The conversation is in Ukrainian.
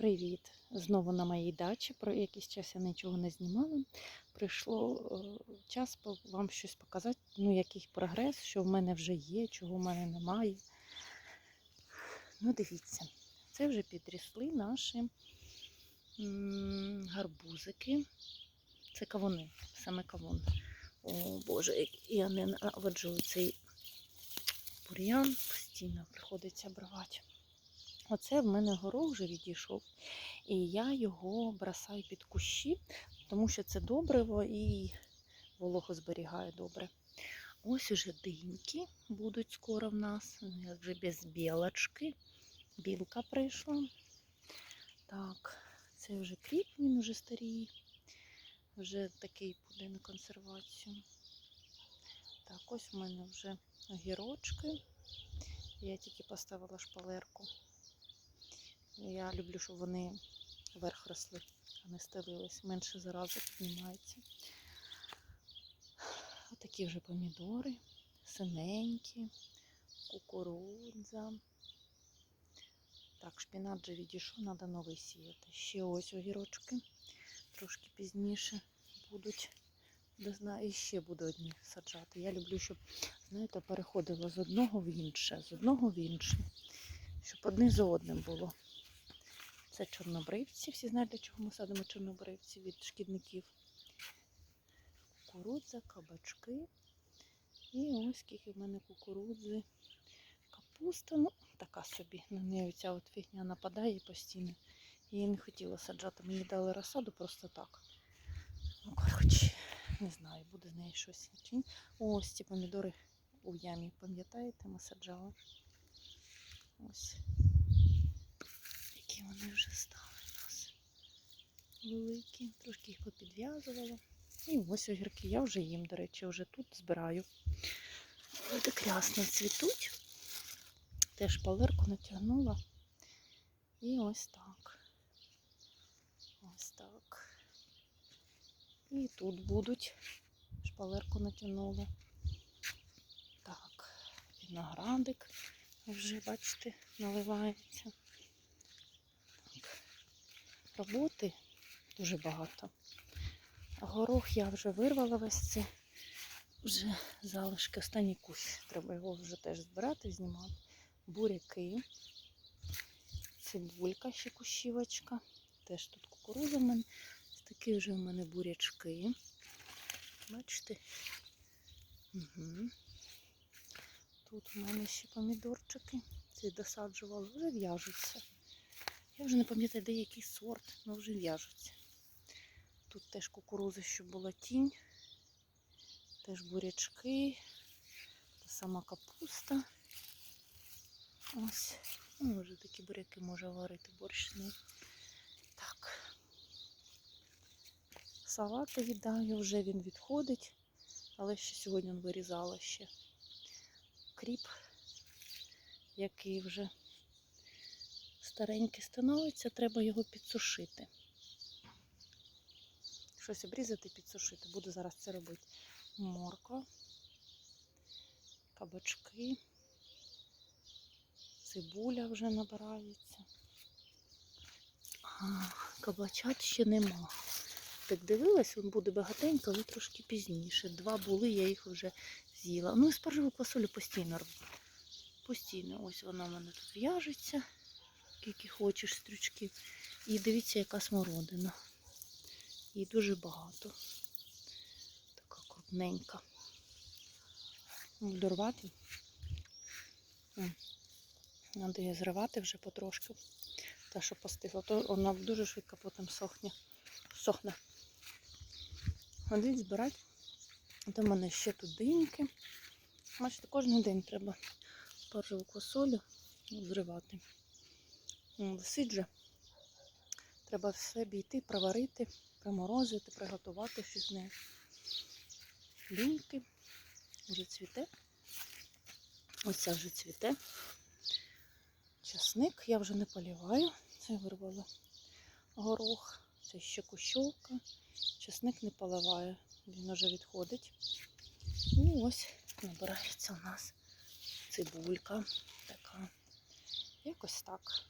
Привіт! Знову на моїй дачі. Про якийсь час я нічого не знімала. Прийшло е, час вам щось показати, ну, який прогрес, що в мене вже є, чого в мене немає. Ну, дивіться, це вже підрісли наші гарбузики. Це кавуни, саме кавун. О Боже, я ненавиджу цей бур'ян, постійно приходиться обривати. Оце в мене горох вже відійшов, і я його бросаю під кущі, тому що це добриво і волого зберігає добре. Ось уже диньки будуть скоро в нас, я вже без білочки. Білка прийшла. Так, це вже кріп, він вже старий, вже такий буде на консервацію. Так, ось в мене вже огірочки. Я тільки поставила шпалерку. Я люблю, щоб вони вверх росли, а не стелились. Менше зарази піднімається. Отакі вже помідори, синенькі, кукурудза. Так, шпінат вже відійшов, треба новий сіяти. Ще ось огірочки. Трошки пізніше будуть. Не знаю, і ще буду одні саджати. Я люблю, щоб, знаєте, переходило з одного в інше, з одного в інше. Щоб одне за одним було. Це чорнобривці. Всі знають, для чого ми садимо чорнобривці від шкідників. Кукурудза, кабачки. І ось скільки в мене кукурудзи. Капуста, ну, така собі. На неї ця от фігня нападає постійно. Її не хотіла саджати. Мені дали розсаду просто так. Ну, коротше, не знаю, буде з неї щось чи ні. Ось ці помідори у ямі, пам'ятаєте, ми саджали. Ось які вони вже стали у нас великі. Трошки їх попідв'язувала. І ось огірки. Я вже їм, до речі, вже тут збираю. Вони так рясно цвітуть. Теж палерку натягнула. І ось так. Ось так. І тут будуть. Шпалерку натягнула. Так, виноградик вже, бачите, наливається. Роботи дуже багато. Горох я вже вирвала весь це. Вже залишки, останній кущ. Треба його вже теж збирати, знімати. Буряки. Цибулька ще кущівочка. Теж тут кукурудза в мене. Такі вже в мене бурячки. Бачите? Угу. Тут у мене ще помідорчики. Ці досаджувала, вже в'яжуться. Я вже не пам'ятаю, де який сорт, але вже в'яжуться. Тут теж кукурузи, щоб була тінь, теж бурячки, та сама капуста. Ось. Ну, вже такі буряки може варити борщ. з. Так. Салати віддаю, вже він відходить, але ще сьогодні він вирізала ще кріп, який вже старенький становиться, треба його підсушити. Щось обрізати, підсушити. Буду зараз це робити. Морква, кабачки, цибуля вже набирається. А, кабачат ще нема. Так дивилась, він буде багатенько, але трошки пізніше. Два були, я їх вже з'їла. Ну і спаржеву квасолю постійно роблю. Постійно, ось вона в мене тут в'яжеться скільки хочеш стрючків. І дивіться, яка смородина. Її дуже багато. Така крупненька. Буду рвати. Треба її зривати вже потрошки. Та, що постигла, то вона дуже швидко потім сохне. сохне. Ходить збирати. До мене ще тут диньки. Бачите, кожен день треба спаржеву квасолю зривати. Висить же. Треба все обійти, проварити, приморозити, приготувати щось з нею. Ліньки вже цвіте. Ось це вже цвіте. Часник я вже не поліваю. Це вирвала горох. Це ще кущовка. Часник не поливаю, він вже відходить. І ось набирається у нас цибулька така. Якось так.